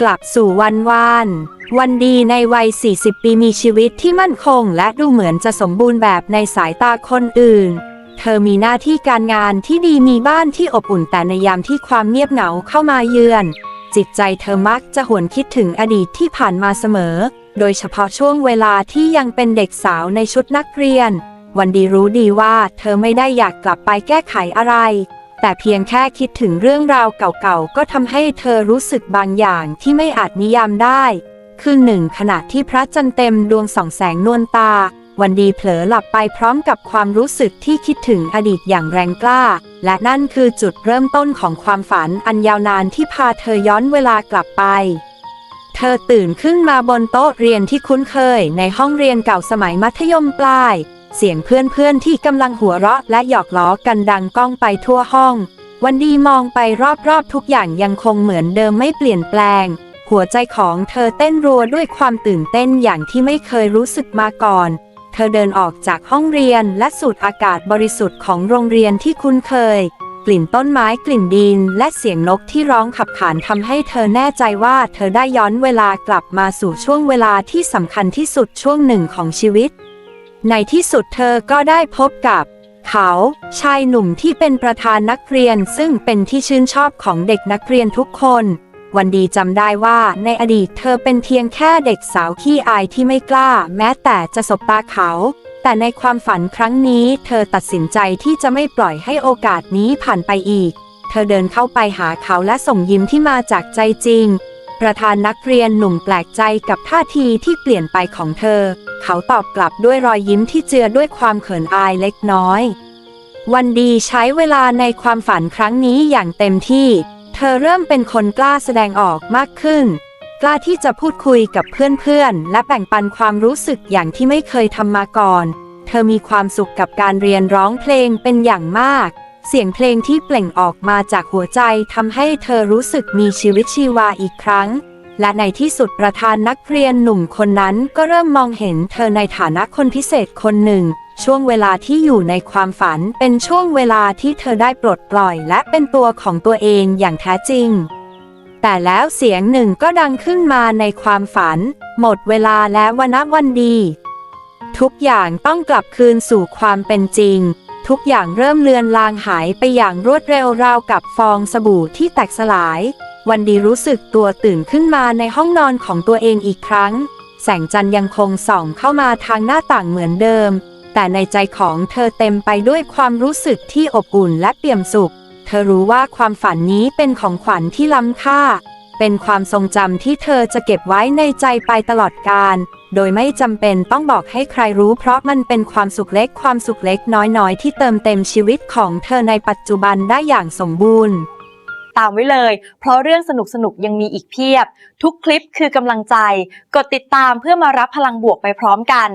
กลับสู่วันวาน วันดีในวัย 40 ปีมีชีวิตที่มั่นคง และดูเหมือนจะสมบูรณ์แบบในสายตาคนอื่น เธอมีหน้าที่การงานที่ดีมีบ้านที่อบอุ่นแต่ในยามที่ความเงียบเหงาเข้ามาเยือน จิตใจเธอมักจะหวนคิดถึงอดีตที่ผ่านมาเสมอ โดยเฉพาะช่วงเวลาที่ยังเป็นเด็กสาวในชุดนักเรียน วันดีรู้ดีว่าเธอไม่ได้อยากกลับไปแก้ไขอะไร แต่เพียงแค่คิดถึงเรื่องราวเก่าๆ ก็ทำให้เธอรู้สึกบางอย่างที่ไม่อาจนิยามได้ คือหนึ่งขณะที่พระจันทร์เต็มดวงส่องแสงนวลตา วันดีเผลอหลับไปพร้อมกับความรู้สึกที่คิดถึงอดีตอย่างแรงกล้า และนั่นคือจุดเริ่มต้นของความฝันอันยาวนานที่พาเธอย้อนเวลากลับไปเธอตื่นขึ้นมาบนโต๊ะเรียนที่คุ้นเคยในห้องเรียนเก่าสมัยมัธยมปลาย เสียงเพื่อนๆที่กำลังหัวเราะและหยอกล้อกันดังก้องไปทั่วห้อง วันดีมองไปรอบๆทุกอย่างยังคงเหมือนเดิมไม่เปลี่ยนแปลง หัวใจของเธอเต้นรัวด้วยความตื่นเต้นอย่างที่ไม่เคยรู้สึกมาก่อน เธอเดินออกจากห้องเรียนและสูดอากาศบริสุทธิ์ของโรงเรียนที่คุ้นเคย กลิ่นต้นไม้กลิ่นดิน และเสียงนกที่ร้องขับขานทำให้เธอแน่ใจว่าเธอได้ย้อนเวลากลับมาสู่ช่วงเวลาที่สำคัญที่สุดช่วงหนึ่งของชีวิต ในที่สุดเธอก็ได้พบกับ เขา ชายหนุ่มที่เป็นประธานนักเรียนซึ่งเป็นที่ชื่นชอบของเด็กนักเรียนทุกคน วันดีจำได้ว่าในอดีตเธอเป็นเพียงแค่เด็กสาวขี้อายที่ไม่กล้า แม้แต่จะสบตาเขา แต่ในความฝันครั้งนี้เธอตัดสินใจที่จะไม่ปล่อยให้โอกาสนี้ผ่านไปอีก เธอเดินเข้าไปหาเขาและส่งยิ้มที่มาจากใจจริง ประธานนักเรียนหนุ่มแปลกใจกับท่าทีที่เปลี่ยนไปของเธอ เขาตอบกลับด้วยรอยยิ้มที่เจือด้วยความเขินอายเล็กน้อย วันดีใช้เวลาในความฝันครั้งนี้อย่างเต็มที่ เธอเริ่มเป็นคนกล้าแสดงออกมากขึ้น กล้าที่จะพูดคุยกับเพื่อนๆ และแบ่งปันความรู้สึกอย่างที่ไม่เคยทำมาก่อน เธอมีความสุขกับการเรียนร้องเพลงเป็นอย่างมาก เสียงเพลงที่เปล่งออกมาจากหัวใจทำให้เธอรู้สึกมีชีวิตชีวาอีกครั้ง และในที่สุดประธานนักเรียนหนุ่มคนนั้นก็เริ่มมองเห็นเธอในฐานะคนพิเศษคนหนึ่ง ช่วงเวลาที่อยู่ในความฝันเป็นช่วงเวลาที่เธอได้ปลดปล่อย และเป็นตัวของตัวเองอย่างแท้จริง แต่แล้วเสียงหนึ่งก็ดังขึ้นมาในความฝัน หมดเวลาแล้ววันนะวันดี ทุกอย่างต้องกลับคืนสู่ความเป็นจริง ทุกอย่างเริ่มเลือนลางหายไปอย่างรวดเร็วราวกับฟองสบู่ที่แตกสลาย วันดีรู้สึกตัวตื่นขึ้นมาในห้องนอนของตัวเองอีกครั้ง แสงจันทร์ยังคงส่องเข้ามาทางหน้าต่างเหมือนเดิม แต่ในใจของเธอเต็มไปด้วยความรู้สึกที่อบอุ่นและเปี่ยมสุข เธอรู้ว่าความฝันนี้เป็นของขวัญที่ล้ำค่า เป็นความทรงจำที่เธอจะเก็บไว้ในใจไปตลอดกาล โดยไม่จำเป็นต้องบอกให้ใครรู้เพราะมันเป็นความสุขเล็กความสุขเล็กน้อยๆ ที่เติมเต็มชีวิตของเธอในปัจจุบันได้อย่างสมบูรณ์ ตามไว้เลย เพราะเรื่องสนุกๆยังมีอีกเพียบ ทุกคลิปคือกำลังใจ กดติดตามเพื่อมารับพลังบวกไปพร้อมกัน